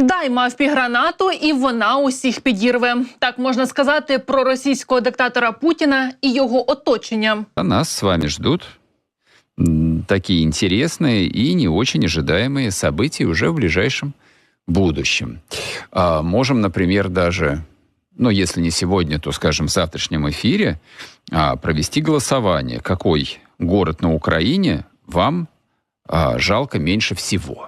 Дай мавпі гранату, і вона усіх підірве. Так можна сказати про російського диктатора Путіна і його оточення. А нас с вами ждут м, такие интересные и не очень ожидаемые события уже в ближайшем будущем. А, можем, например, даже, ну, если не сегодня, то, скажем, в завтрашнем эфире а, провести голосование, какой город на Украине вам а, жалко меньше всего.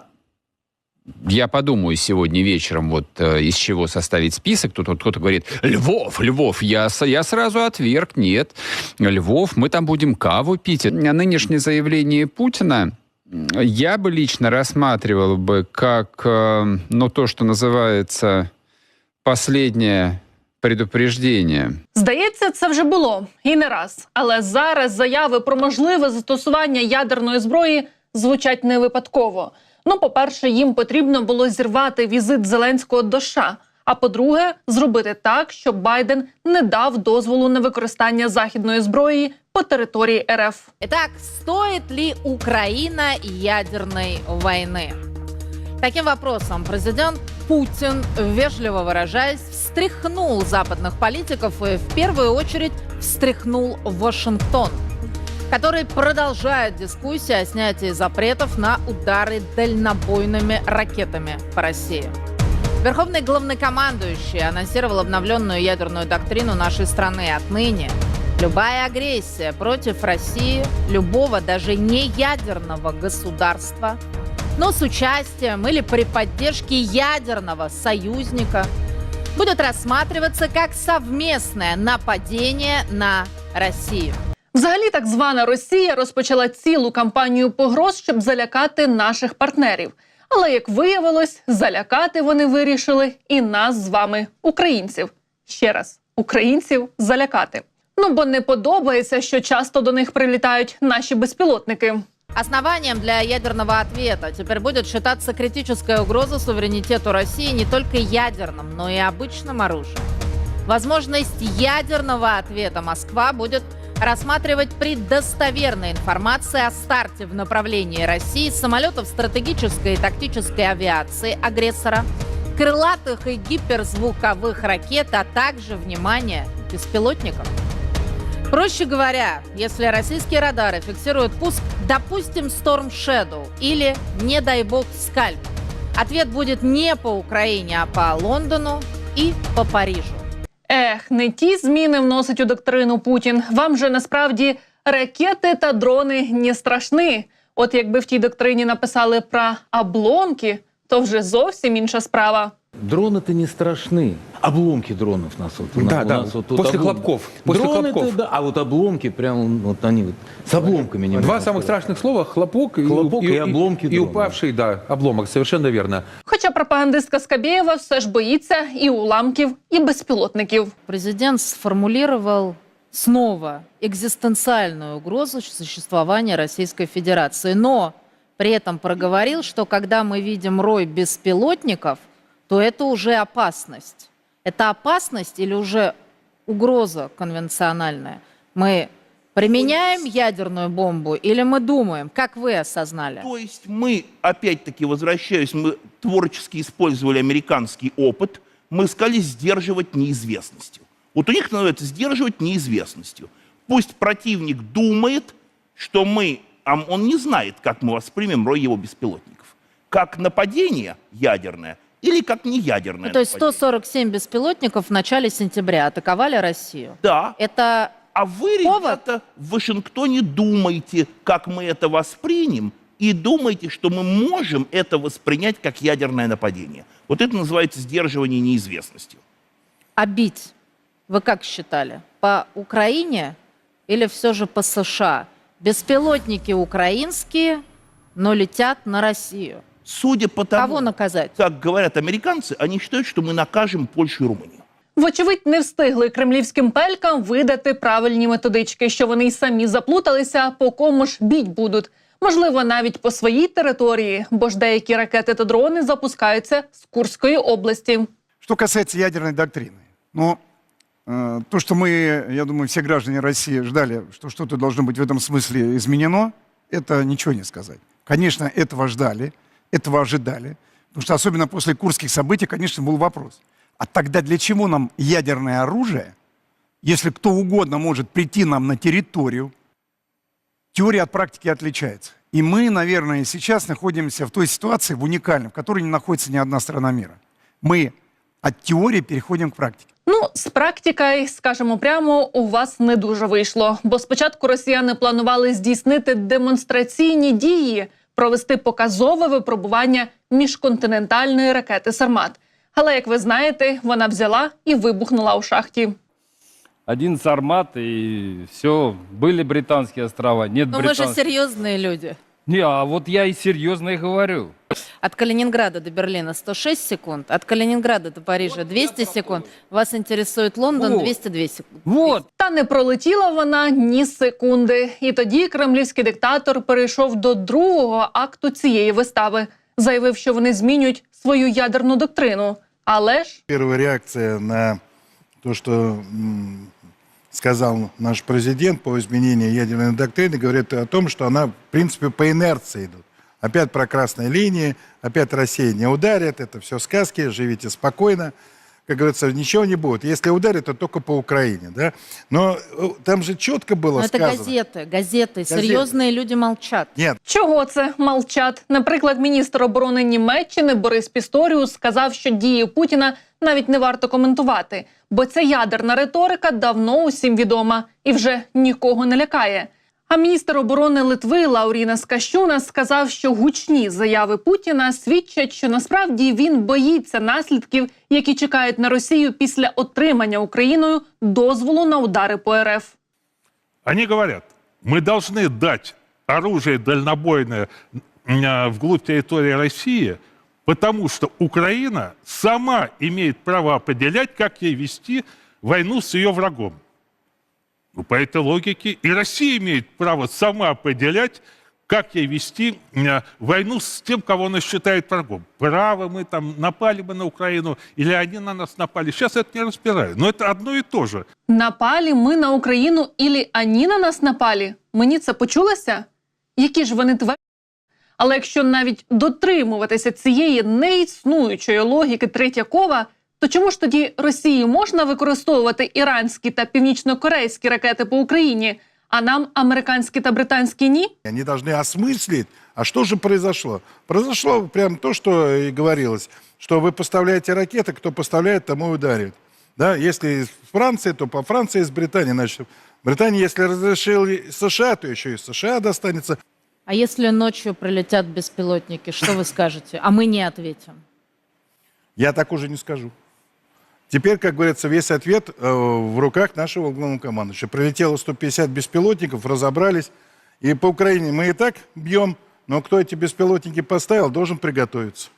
Я подумаю сегодня вечером, вот э, из чего составить список. Тут вот кто-то говорит, Львов, Львов. Я, с- я сразу отверг, нет. Львов, мы там будем каву пить. Нынешнее заявление Путина м, я бы лично рассматривал бы как, э, ну, то, что называется последнее предупреждение. Здається, це вже було і не раз. Але зараз заяви про можливе застосування ядерної зброї звучать не випадково. Ну, по-перше, їм потрібно було зірвати візит Зеленського до США. А по-друге, зробити так, щоб Байден не дав дозволу на використання західної зброї по території РФ. Итак, стоит ли Украина ядерной войны? Таким вопросом президент Путин, вежливо выражаясь, встряхнул западных политиков и в первую очередь встряхнул Вашингтон, который продолжает дискуссии о снятии запретов на удары дальнобойными ракетами по России. Верховный главнокомандующий анонсировал обновленную ядерную доктрину нашей страны отныне. Любая агрессия против России, любого даже не ядерного государства, но с участием или при поддержке ядерного союзника, будет рассматриваться как совместное нападение на Россию. Взагалі, так звана Росія розпочала цілу кампанію погроз, щоб залякати наших партнерів. Але як виявилось, залякати вони вирішили і нас з вами, українців. Ще раз, українців залякати. Ну бо не подобається, що часто до них прилітають наші безпілотники. Основанием для ядерного ответа теперь будет считаться критическая угроза суверенитету России не только ядерным, но и обычным оружием. Возможность ядерного ответа Москва будет рассматривать при достоверной информации о старте в направлении России самолетов стратегической и тактической авиации агрессора, крылатых и гиперзвуковых ракет, а также, внимание, беспилотников. Проще говоря, если российские радары фиксируют пуск, допустим, Storm Shadow или, не дай бог, Скальп, ответ будет не по Украине, а по Лондону и по Парижу. Ех, не ті зміни вносить у доктрину Путін. Вам же насправді ракети та дрони не страшні. От якби в тій доктрині написали про обломки, то вже зовсім інша справа. Дроны-то не страшны. Обломки дронов нас вот. у Да, нас- у да. нас вот тут После облом- хлопков. После Дроны-то, хлопков. да, а вот обломки прям вот они вот с обломками Два немного. самых страшных слова – хлопок, и- Хлопок и обломки И, дрона. упавший, да, обломок, совершенно верно. Хоча пропагандистка Скабєєва все ж боїться і уламків, і безпілотників. Президент сформулировал снова экзистенциальную угрозу существования Российской Федерации, но при этом проговорил, что когда мы видим рой беспилотников, то это уже опасность. Это опасность или уже угроза конвенциональная? Мы применяем ядерную бомбу или мы думаем, как вы осознали? То есть мы, опять-таки, возвращаюсь, мы творчески использовали американский опыт, мы сказали сдерживать неизвестностью. Вот у них называется сдерживать неизвестностью. Пусть противник думает, что мы, а он не знает, как мы воспримем рой его беспилотников. Как нападение ядерное или как неядерное Ну, то есть нападение. 147 беспилотников в начале сентября атаковали Россию. Да, Это А вы, Повод? ребята, в Вашингтоне думаете, как мы это воспримем, и думаете, что мы можем это воспринять как ядерное нападение. Вот это называется сдерживание неизвестностью. А бить, вы как считали, по Украине или все же по США? Беспилотники украинские, но летят на Россию. Судя по тому, Кого наказать? как говорят американцы, они считают, что мы накажем Польшу и Румынию. Вочевидь, не встигли кремлівським пелькам видати правильні методички, що вони й самі заплуталися, по кому ж біть будуть. Можливо, навіть по своїй території, бо ж деякі ракети та дрони запускаються з Курської області. Что касается ядерной доктрины, ну, э, то, что мы, я думаю, все граждане России ждали, что что-то должно быть в этом смысле изменено, это ничего не сказать. Конечно, этого ждали, этого ожидали, Потому что особенно после курских событий, конечно, был вопрос. А тогда для чего нам ядерное оружие, если кто угодно может прийти нам на территорию? Теория от практики отличается. И мы, наверное, сейчас находимся в той ситуации, в уникальной, в которой не находится ни одна страна мира. Мы от теории переходим к практике. Ну, з практикою, скажемо прямо, у вас не дуже вийшло. Бо спочатку росіяни планували здійснити демонстраційні дії, провести показове випробування міжконтинентальної ракети Сармат. Але, як ви знаєте, вона взяла і вибухнула у шахті. Один Сармат и все. Были британские острова, нет Но Ну, мы же британских. серьезные люди. Не, а вот я и серьезно и говорю. От Калининграда до Берлина 106 секунд, от Калининграда до Парижа 200 секунд. Вас интересует Лондон Вот. 202 секунды. Вот, Та не пролетіла вона ні секунди. І тоді кремлівський диктатор перейшов до другого акту цієї вистави, заявив, що вони змінюють свою ядерну доктрину. Але ж Первая реакция на то, что м, сказал наш президент по изменению ядерной доктрины, говорит о том, что она, в принципе, по инерции идут. Опять про красные линии, опять Россия не ударит, это все сказки, живите спокойно. Как говорится, ничего не будет. Если ударит, то только по Украине, да? Но э, там же четко было Но это сказано. газеты, газеты. Серьезные люди молчат. Нет, чого це молчать? Наприклад, міністр оборони Німеччини Борис Пісторіус сказав, що дії Путіна навіть не варто коментувати, бо ця ядерна риторика давно усім відома і вже нікого не лякає. А міністр оборони Литви Лауріна Скащуна сказав, що гучні заяви Путіна свідчать, що насправді він боїться наслідків, які чекають на Росію після отримання Україною дозволу на удари по РФ. Они говорят, мы должны дать оружие дальнобойное м, вглубь территории России, потому что Украина сама имеет право определять, как ей вести войну с ее врагом. Ну, по этой логике и Россия имеет право сама определять, как ей вести м, войну с тем, кого она считает врагом. Право мы там напали бы на Украину, или они на нас напали. Сейчас это не разбираю. Но это одно и то же. Напалі ми на Україну ілі ані на нас напалі? Мені це почулося? Які ж вони тварі? Але якщо навіть дотримуватися цієї неіснуючої логіки Третьякова, то чому ж тоді Росії можна використовувати іранські та північнокорейські ракети по Україні, а нам американські та британські ні? Они должны осмыслить, а что же произошло? Произошло прям то, что и говорилось, что вы поставляете ракеты, кто поставляет, тому и ударит. Да, если из Франции, то по Франции, из Британии, значит, Британия, если разрешили США, то еще и США достанется. А если ночью прилетят беспилотники, что вы скажете? А мы не ответим. Я так уже не скажу. Теперь, как говорится, весь ответ э, в руках нашего главного командующего. Прилетело 150 беспилотников, разобрались. И по Украине мы и так бьем, но кто эти беспилотники поставил, должен приготовиться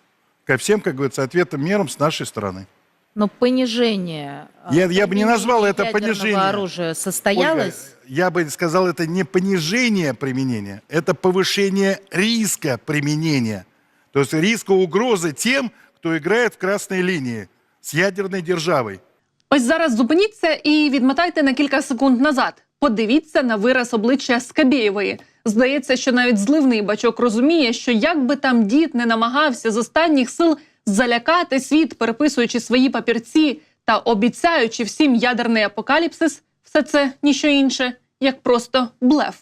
ко всем, как говорится, ответам мерам с нашей стороны. Но понижение э, Я- я бы не применения назвал это ядерного понижение. оружия состоялось. Ольга, я бы сказал, это не понижение применения, это повышение риска применения. То есть риска угрозы тем, кто играет в красной линии с ядерной державой. Ось зараз зупиніться і відмотайте на кілька секунд назад. Подивіться на вираз обличчя Скабєєвої. Здається, що навіть зливний бачок розуміє, що як би там дід не намагався з останніх сил залякати світ, переписуючи свої папірці та обіцяючи всім ядерний апокаліпсис, все це ніщо інше, як просто блеф.